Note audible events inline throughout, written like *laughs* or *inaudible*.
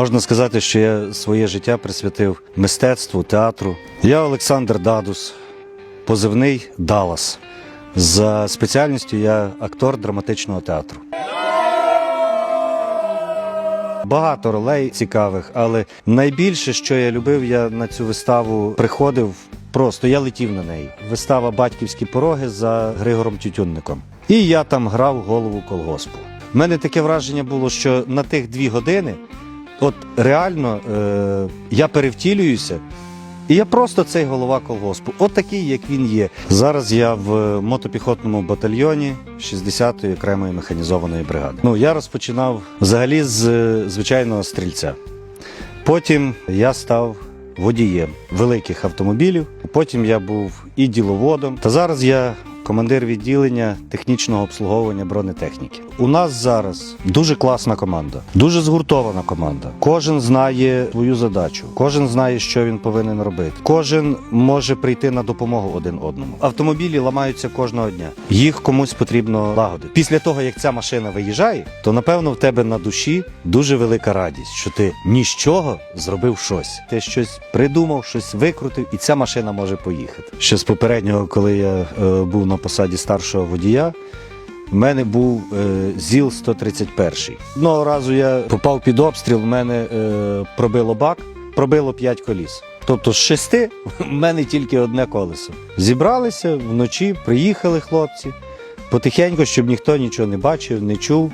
Можна сказати, що я своє життя присвятив мистецтву, театру. Я Олександр Дадус, позивний Далас. За спеціальністю я актор драматичного театру. Багато ролей цікавих, але найбільше, що я любив, я на цю виставу приходив. Просто я летів на неї. Вистава Батьківські пороги за Григором Тютюнником. І я там грав голову колгоспу. У мене таке враження було, що на тих дві години, от реально, е- я перевтілююся, і я просто цей голова колгоспу, от такий, як він є. Зараз я в мотопіхотному батальйоні 60-ї окремої механізованої бригади. Ну я розпочинав взагалі з е, звичайного стрільця. Потім я став водієм великих автомобілів. Потім я був і діловодом. Та зараз я командир відділення технічного обслуговування бронетехніки. У нас зараз дуже класна команда, дуже згуртована команда. Кожен знає свою задачу, кожен знає, що він повинен робити. Кожен може прийти на допомогу один одному. Автомобілі ламаються кожного дня. Їх комусь потрібно лагодити. Після того, як ця машина виїжджає, то напевно в тебе на душі дуже велика радість, що ти ні з чого зробив щось. Ти щось придумав, щось викрутив, і ця машина може поїхати. Ще з попереднього, коли я е, був на посаді старшого водія. У мене був е, ЗІЛ 131. Одного разу я попав під обстріл, в мене е, пробило бак, пробило 5 коліс. Тобто з шести в мене тільки одне колесо. Зібралися вночі, приїхали хлопці, потихеньку, щоб ніхто нічого не бачив, не чув.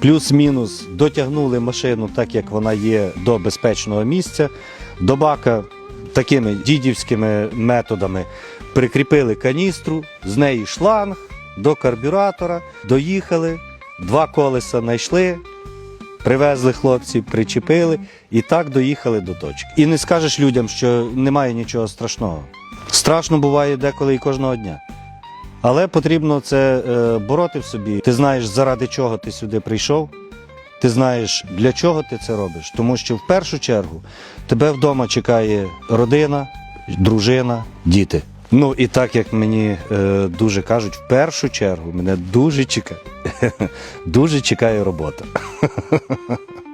Плюс-мінус дотягнули машину так, як вона є, до безпечного місця. До бака такими дідівськими методами прикріпили каністру, з неї шланг до карбюратора, доїхали, два колеса знайшли, привезли хлопці, причепили і так доїхали до точки. І не скажеш людям, що немає нічого страшного. Страшно буває деколи і кожного дня. Але потрібно це е, бороти в собі. Ти знаєш, заради чого ти сюди прийшов. Ти знаєш, для чого ти це робиш. Тому що в першу чергу тебе вдома чекає родина, дружина, діти. Ну і так як мені е, дуже кажуть, в першу чергу мене дуже чекає, *laughs* дуже чекає робота. *laughs*